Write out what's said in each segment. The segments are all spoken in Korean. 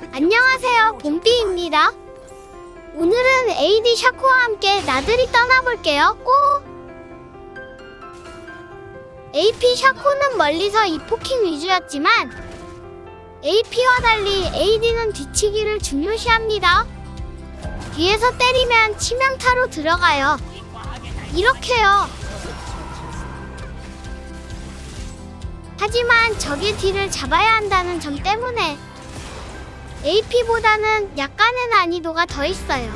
안녕하세요, 봄비입니다. 오늘은 AD 샤코와 함께 나들이 떠나볼게요. 고! AP 샤코는 멀리서 이 포킹 위주였지만 AP와 달리 AD는 뒤치기를 중요시합니다. 뒤에서 때리면 치명타로 들어가요. 이렇게요. 하지만 적의 뒤를 잡아야 한다는 점 때문에 AP보다는 약간의 난이도가 더 있어요.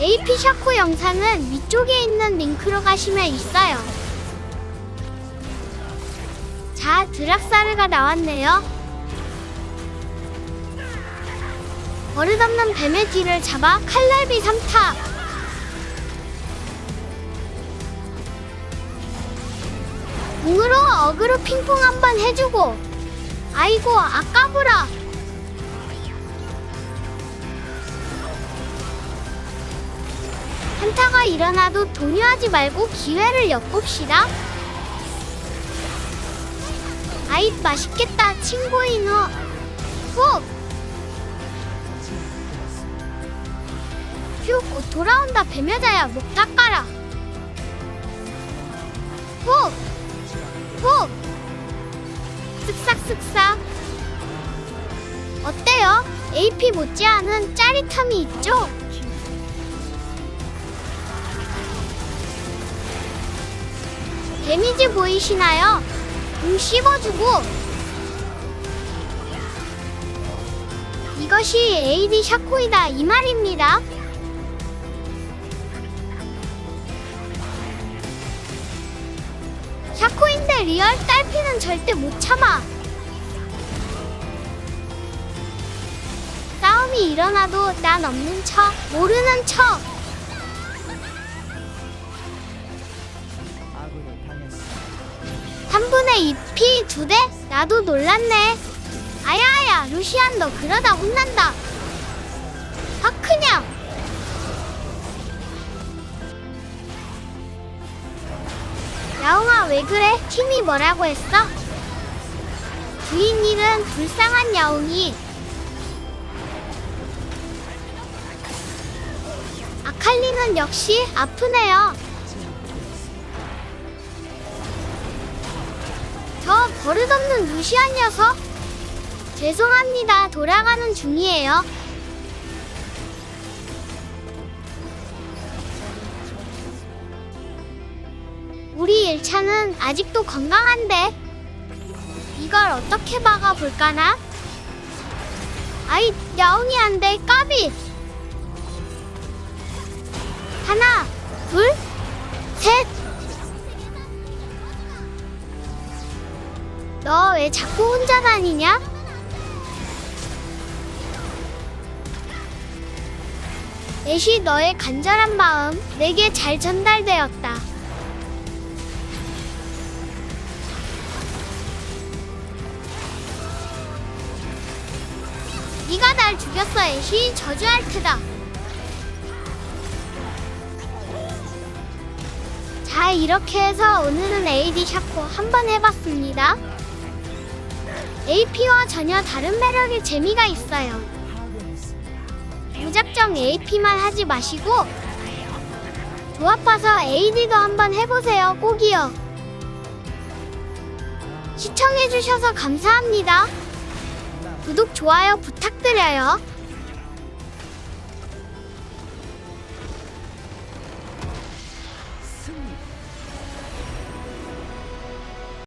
AP 샤코 영상은 위쪽에 있는 링크로 가시면 있어요. 자, 드락사르가 나왔네요. 버릇없는 뱀의 뒤를 잡아 칼날비 3타. 궁으로 어그로 핑퐁 한번 해주고. 아이고, 아까부라. 한타가 일어나도 동요하지 말고 기회를 엿봅시다. 아이 맛있겠다 친구 인어. 후. 휴, 곧 돌아온다 배며자야 목 닦아라. 후. 후. 쓱싹쓱싹. 어때요? AP 못지않은 짜릿함이 있죠? 데미지 보이시나요? 음 씹어주고 이것이 AD 샤코이다 이 말입니다. 샤코인데 리얼 딸피는 절대 못 참아. 싸움이 일어나도 난 없는 척, 모르는 척. 아군이 당했습니다. 3분의 2피 두 대? 나도 놀랐네. 아야아야, 루시안 너 그러다 혼난다. 확 그냥. 야옹아 왜 그래? 팀이 뭐라고 했어? 주인 일은 불쌍한 야옹이. 아칼리는 역시 아프네요. 저 버릇없는 루시안 녀석. 죄송합니다. 돌아가는 중이에요. 우리 1차는 아직도 건강한데. 이걸 어떻게 막아볼까나? 아이, 야옹이 안 돼, 까비! 하나, 둘, 셋! 너 왜 자꾸 혼자 다니냐? 애쉬 너의 간절한 마음 내게 잘 전달되었다. 네가 날 죽였어 애쉬 저주할 테다. 자 이렇게 해서 오늘은 AD 샤코 한번 해봤습니다. AP와 전혀 다른 매력의 재미가 있어요. 무작정 AP만 하지 마시고 조합 봐서 AD도 한번 해보세요 꼭이요. 시청해주셔서 감사합니다. 구독, 좋아요 부탁드려요.